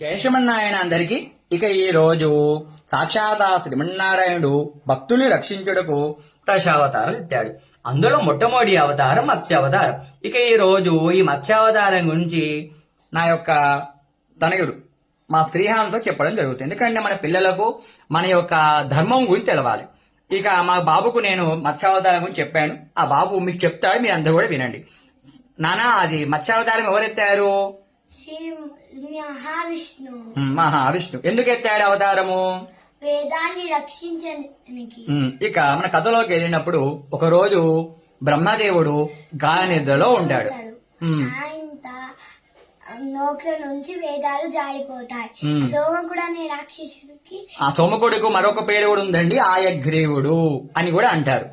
జయశ్రీమన్నారాయణ అందరికి ఇక ఈ రోజు సాక్షాత్ శ్రీమన్నారాయణుడు భక్తుల్ని రక్షించుటకు దశావతారాలు ఎత్తాడు. అందులో మొట్టమొదటి అవతారం మత్స్యావతారం. ఇక ఈ రోజు ఈ మత్స్యావతారం గురించి నా యొక్క తనయుడు మా స్త్రీహాంతో చెప్పడం జరుగుతుంది. ఎందుకంటే మన పిల్లలకు మన యొక్క ధర్మం గురించి తెలవాలి. ఇక మా బాబుకు నేను మత్స్యావతారం గురించి చెప్పాను. ఆ బాబు మీకు చెప్తాడు మీరు అందరూ కూడా వినండి. నానా అది మత్స్యావతారం ఎవరెత్తారు? మహావిష్ణు. మహావిష్ణు. ఎందుకు ఎత్తాడు అవతారము? వేదాన్ని రక్షించడానికి. ఇక మన కథలోకి వెళ్ళినప్పుడు ఒక రోజు బ్రహ్మదేవుడు గాఢ నిద్రలో ఉంటాడు. నోట్ల నుంచి వేదాలు జారిపోతాయి. సోమకుడు అనే రాక్షసుడికి ఆ సోమకుడికి మరొక పేరు కూడా ఉందండి ఆయగ్రీవుడు అని కూడా అంటారు.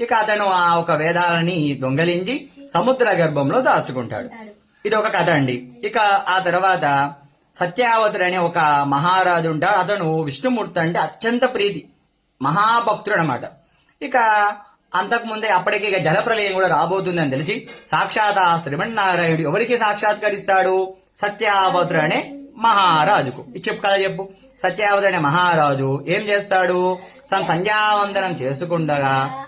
ఇక అతను ఆ ఒక వేదాలని దొంగలించి సముద్ర గర్భంలో దాచుకుంటాడు. ఇది ఒక కథ అండి. ఇక ఆ తర్వాత సత్యావతుడు అనే ఒక మహారాజు ఉంటాడు. అతను విష్ణుమూర్తి అంటే అత్యంత ప్రీతి మహాభక్తుడు అనమాట ఇక అంతకుముందే అప్పటికి ఇక జలప్రలయం కూడా రాబోతుందని తెలిసి సాక్షాత్ ఆ శ్రీమన్నారాయణుడు ఎవరికి సాక్షాత్కరిస్తాడు? సత్యావతుడు అనే మహారాజుకు. ఇది చెప్పు కదా చెప్పు. సత్యావతుడు అనే మహారాజు ఏం చేస్తాడు? తన సంధ్యావందనం చేసుకుండగా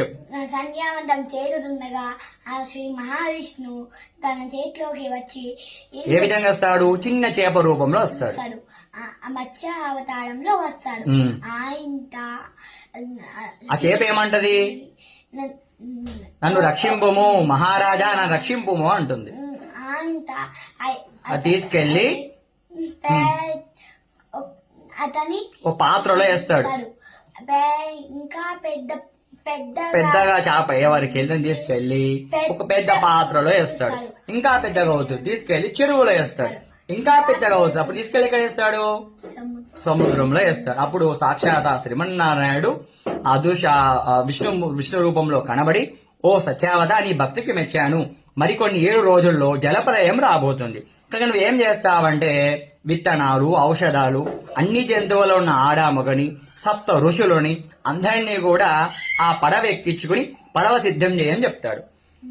చెప్పు. సంధ్యావంతం చేరుతుండగా ఆ శ్రీ మహావిష్ణు తన చేతిలోకి వచ్చి ఏ విధంగా వస్తాడు? చిన్న చేప రూపంలో వస్తాడు. మత్స్య అవతారంలో వస్తాడు. ఆయన ఆ చేప ఏమంటది? నన్ను రక్షింపుము మహారాజా నన్ను రక్షింపుము అంటుంది. తీసుకెళ్ళి అతని ఓ పాత్రలో వేస్తాడు. ఇంకా పెద్ద పెద్ద పెద్దగా చేప ఎవరికి వెళ్తే తీసుకెళ్ళి ఒక పెద్ద పాత్రలో వేస్తాడు. ఇంకా పెద్దగా అవుతుంది తీసుకెళ్ళి చెరువులో వేస్తాడు. ఇంకా పెద్దగా అవుతుంది అప్పుడు తీసుకెళ్ళి ఎక్కడ వేస్తాడు? సముద్రం. సముద్రంలో వేస్తాడు. అప్పుడు సాక్షాత్ ఆ శ్రీమన్నారాయణుడు అదుష విష్ణు విష్ణు రూపంలో కనబడి ఓ సత్యావత నీ భక్తికి మెచ్చాను. మరికొన్ని ఏడు రోజుల్లో జలప్రయం రాబోతుంది. కానీ నువ్వు ఏం చేస్తావంటే విత్తనాలు ఔషధాలు అన్ని జంతువులో ఉన్న ఆడామగని సప్త ఋషులని అందరినీ కూడా ఆ పడవ ఎక్కించుకుని పడవ సిద్ధం చేయని చెప్తాడు.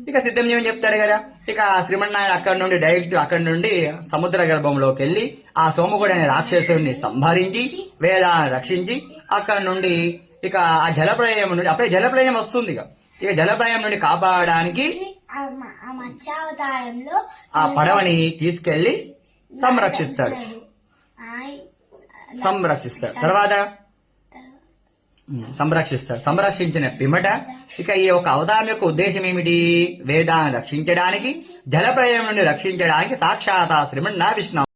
ఇక సిద్ధం చేయమని చెప్తాడు కదా. ఇక ఆ శ్రీమన్నారాయణ అక్కడి నుండి డైరెక్ట్ అక్కడి నుండి సముద్ర గర్భంలోకి వెళ్ళి ఆ సోమకుడు అనే రాక్షసుడిని సంహరించి వేదాన్ని రక్షించి అక్కడి నుండి ఇక ఆ జలప్రలయం నుండి అప్పుడే జలప్రలయం వస్తుంది ఇక. ఇక జలప్రలయం నుండి కాపాడడానికి ఆ పడవని తీసుకెళ్ళి సంరక్షిస్తాడు సంరక్షిస్తాడు తర్వాత? సంరక్షిస్తాడు సంరక్షించిన పిమ్మట ఇక ఈ యొక్క అవతారం యొక్క ఉద్దేశం ఏమిటి? వేదాన్ని రక్షించడానికి జలప్రలయం నుండి రక్షించడానికి సాక్షాత్ శ్రీమన్ విష్ణు